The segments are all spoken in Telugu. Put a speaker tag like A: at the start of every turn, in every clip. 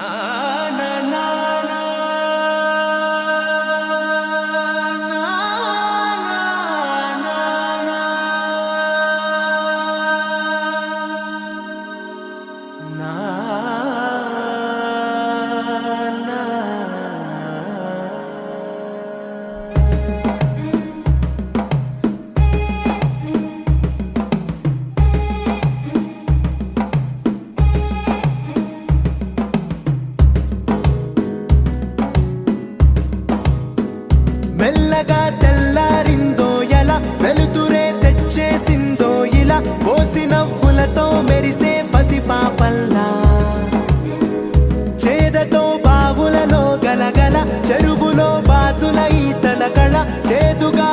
A: na తెల్లారిందో ఎలా? వెలుతురే తెచ్చేసిందో ఇలా? పోసి నవ్వులతో మెరిసే పసి పాపల్లా? చేదతో బావులలో గలగల చెరువులో బాతుల ఈతల కళ చేదుగా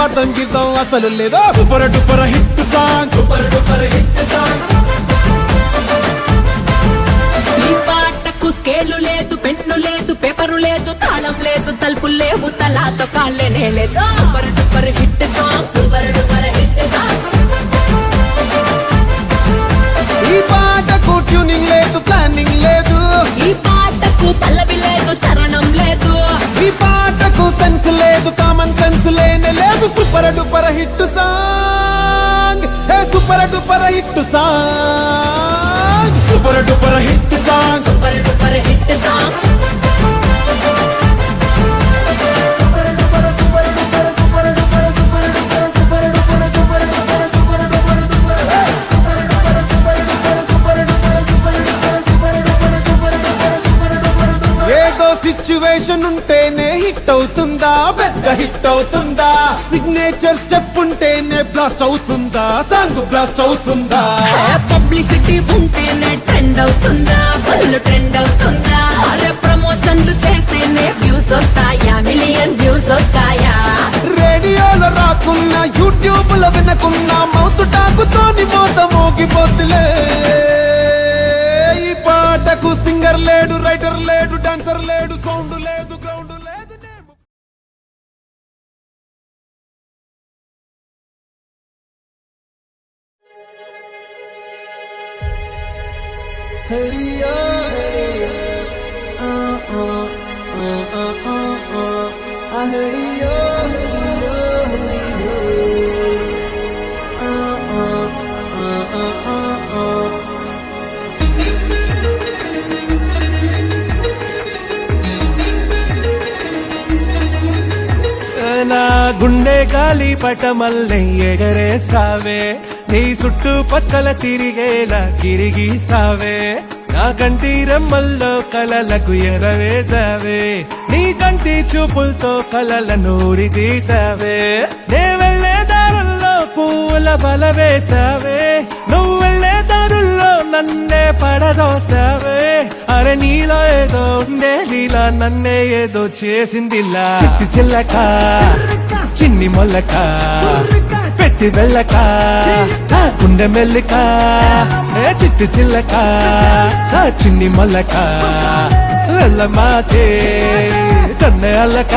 B: స్వార్థం గీతం అసలు లేదు? Super duper hit song. Super duper hit song.
C: ఈ పాటకు స్కేలు లేదు పెన్ను లేదు పేపరు లేదు తాళం లేదు తలుపులు లేవు తలాతో కాళ్ళనే లేదు super duper hit song. Super duper
B: super duper hit song. Hey super duper hit song. Super duper hit song.
C: Super duper hit song.
B: ఏదో సిచ్యువేషన్ ఉంటేనే హిట్ అవుతుందా? హిట్ అవుతుందా? సిగ్నేచర్ స్టెప్ ఉంటేనే బ్లాస్ట్ అవుతుందా? సాంగ్ బ్లాస్ట్ అవుతుందా?
C: పబ్లిసిటీ ఉంటేనే ట్రెండ్ అవుతుందా? ఫుల్ ట్రెండ్ అవుతుందా? అరే ప్రమోషన్లు చేస్తేనే వ్యూస్ వస్తాయా? మిలియన్ వ్యూస్ వస్తాయా?
B: రేడియోలో రాకున్నా యూట్యూబ్లో వినకున్నా మౌత్ టాకుతోని మోత మోగిపోతులే. ఈ పాటకు సింగర్ లేడు రైటర్ లేడు డాన్సర్ లేడు సౌండ్ లేదు.
D: నా గుండె గాలి పటమల్లై ఎగరేసావే నీ చుట్టూ పక్కల తిరిగేలా తిరిగిసావే నా కంటి రెమ్మల్లో కలలకు ఎరవేసావే నీ కంటి చూపులతో కలల నూరి తీసావే నే వెళ్ళే దారుల్లో పువ్వుల బల వేసావే నువ్వు వెళ్ళే దారుల్లో నన్నే పడదోసావే అరే నీలో ఏదో ఉండే నీలా నన్నే ఏదో చేసిందిలా. చిట్టి చిల్లక చిన్ని మొల్లక పెట్టి వెళ్ళక గుండె మెల్లిక ఏ చిట్టి చిల్లక చిన్ని మొల్లక వెళ్ళ మాతే కన్నె అల్లక.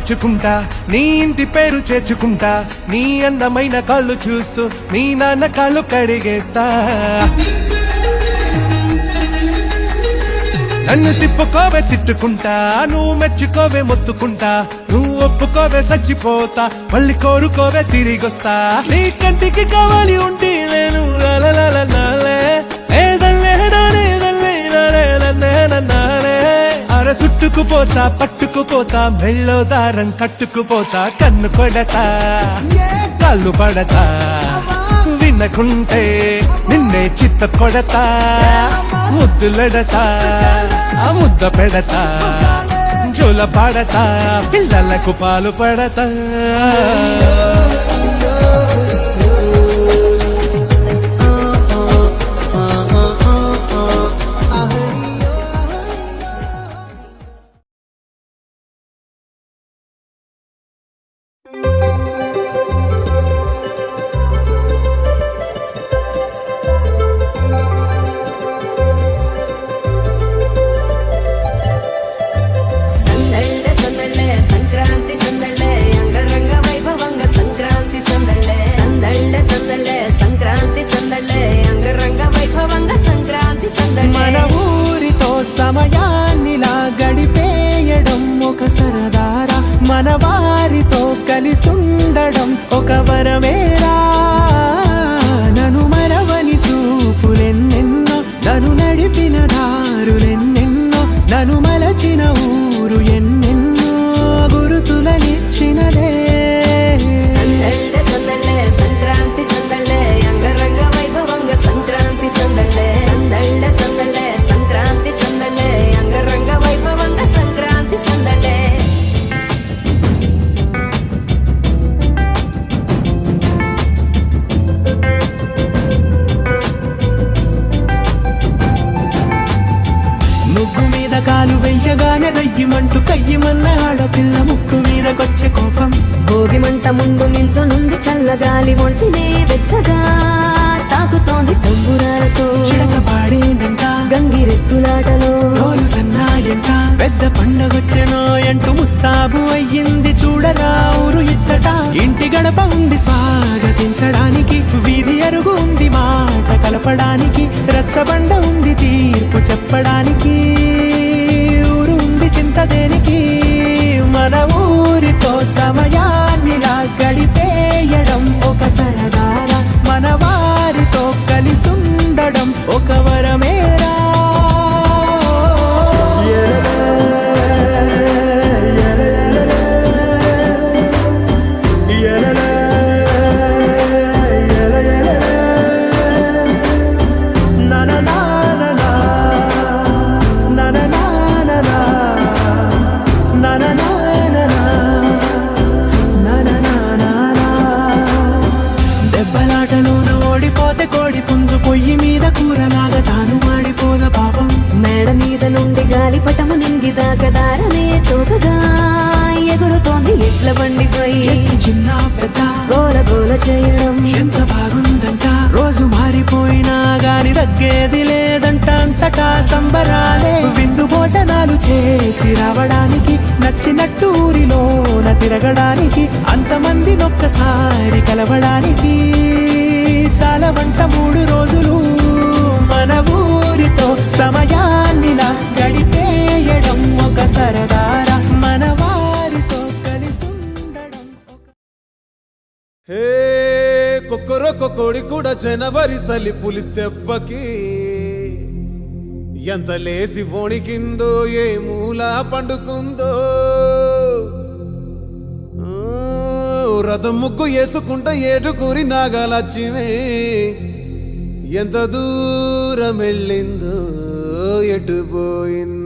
D: మార్చుకుంటా నీ ఇంటి పేరు చేర్చుకుంటా నీ అందమైన కళ్ళు చూస్తూ నీ నాన్న కళ్ళు కడిగేస్తా. నన్ను తిప్పుకోవే తిట్టుకుంటా నువ్వు మెచ్చుకోవే మొత్తుకుంటా నువ్వు ఒప్పుకోవే చచ్చిపోతా మళ్ళీ కోరుకోవే తిరిగొస్తా. నీ కంటికి కావాలి ఉంటే నేను ఏదో చుట్టుకుపోతా పట్టుకుపోతా మెళ్ళో దారం కట్టుకుపోతా కన్ను కొడతా కళ్ళు పడతా. వినకుంటే నిన్నే చిత్త కొడతా ముద్దులెడతా ఆ ముద్ద పెడతా జోల పడతా పిల్లలకు పాలు పడతా.
A: ఒక వరమే. పెద్ద పండగొచ్చెనో ఎంటూ ముస్తాబు అయ్యింది చూడరా ఊరు ఇచ్చట. ఇంటి గడప ఉంది స్వాగతించడానికి వీధి అరుగు ఉంది మాట కలపడానికి రచ్చబండ ఉంది తీర్పు చెప్పడానికి ఊరు ఉంది చింత దేనికి. మన ఊరితో సమయాన్నిలా గడిపేయడం ఒక తిరగడానికి అంతమంది ఒక్కసారి కలవడానికి. చాలా వంట మూడు రోజులు మన ఊరితో సమయాన్నిలా గడిపేయడం ఒక సరదారా. మన వారితో కలిసుండడం ఒక
B: హే కుక్కరొక్క కోడి కూడా జనవరి సలి పులి తెబ్బకి. ఎంత లేసి వణికిందో ఏ మూలా పండుకుందో. రథం ముగ్గు వేసుకుంట ఏటుకూరి నాగాలచ్చిమే ఎంత దూరం వెళ్ళిందో ఎటు పోయిందో.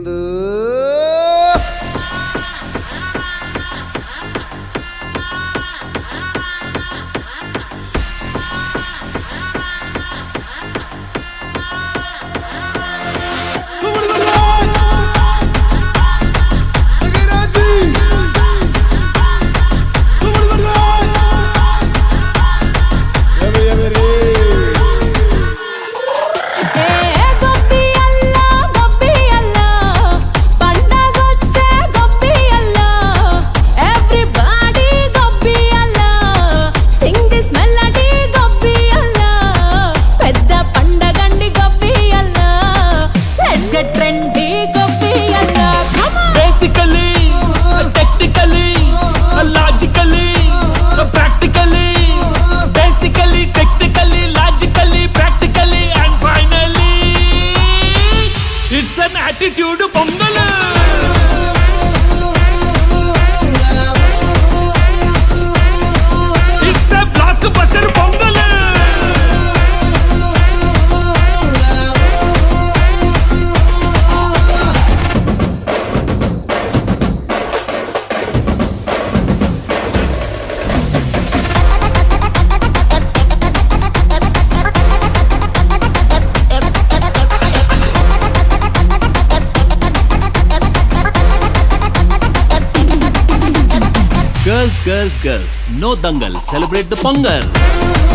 C: girls, girls, no dangal. Celebrate the Pongal.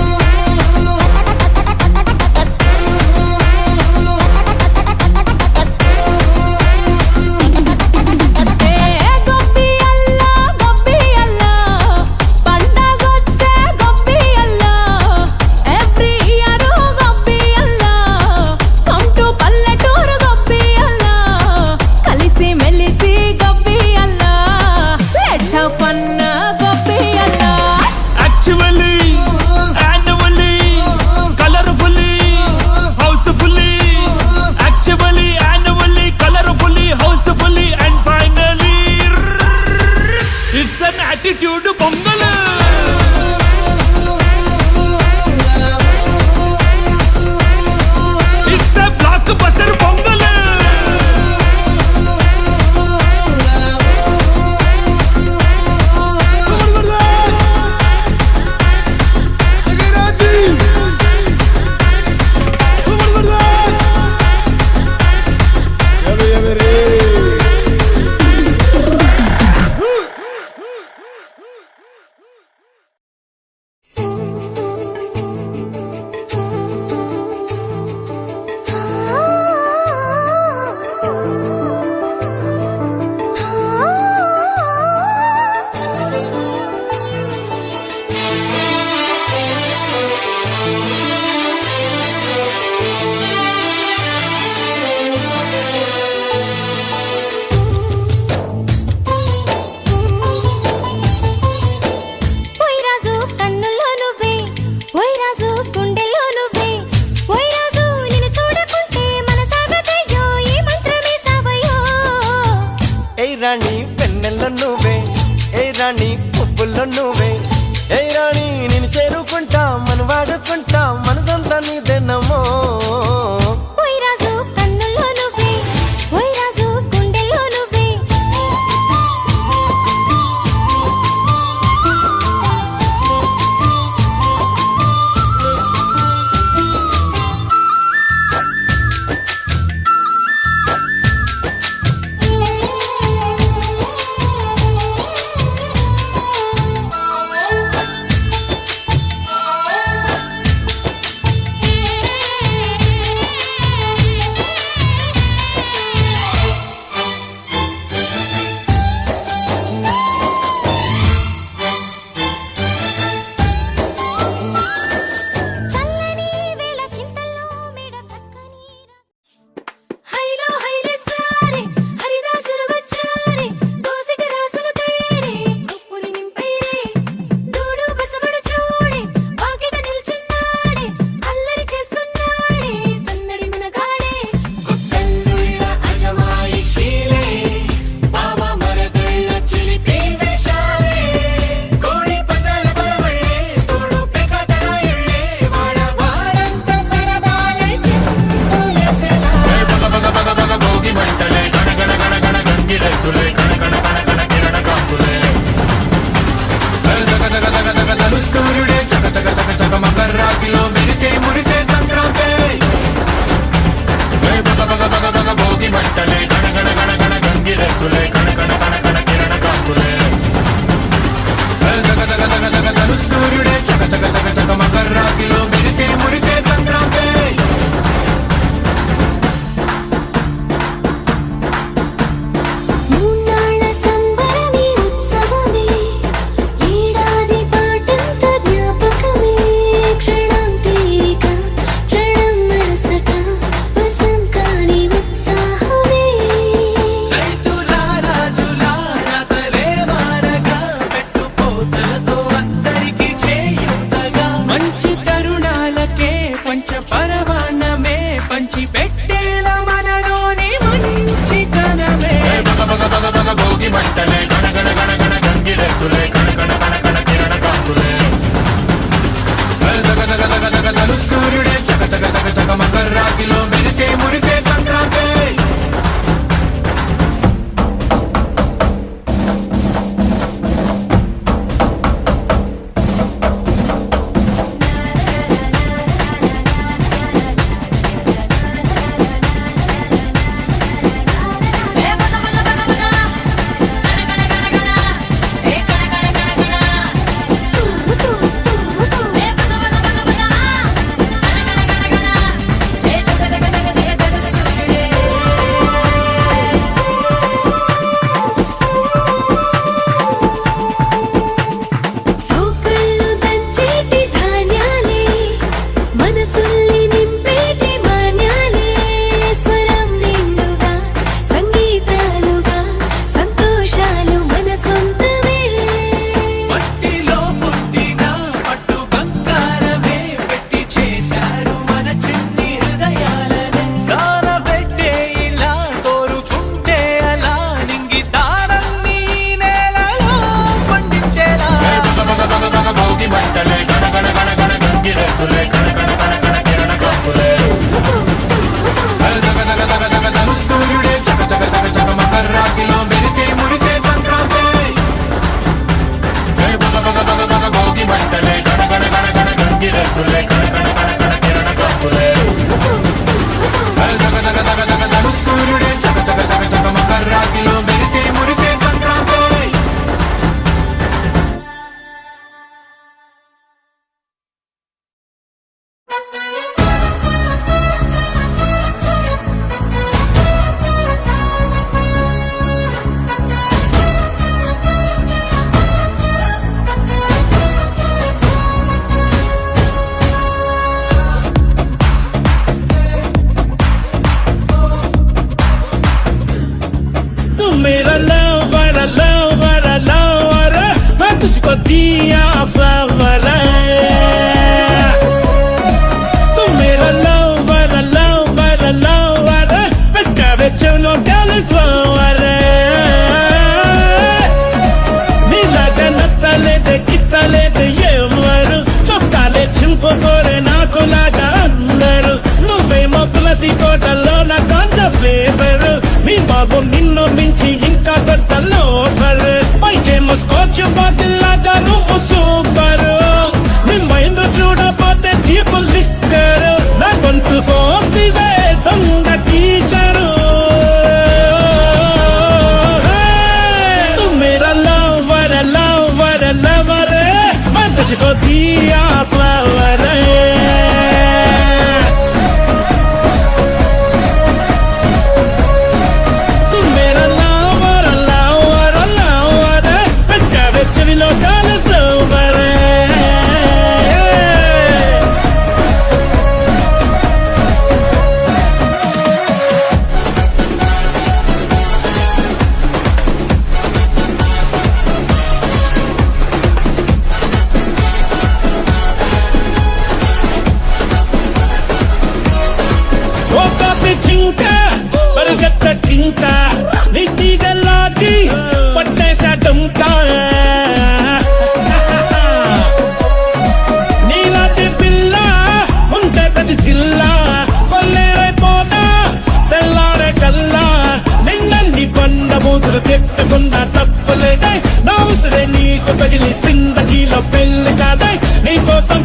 E: Yeah. cantar రాశిలో మెరిసే మురిసే
F: You're mind. కాకుండా తప్పులేదే నా ఉసురే నీకు తగిలి సిందగిలో పెళ్ళి కాదే. నీకోసం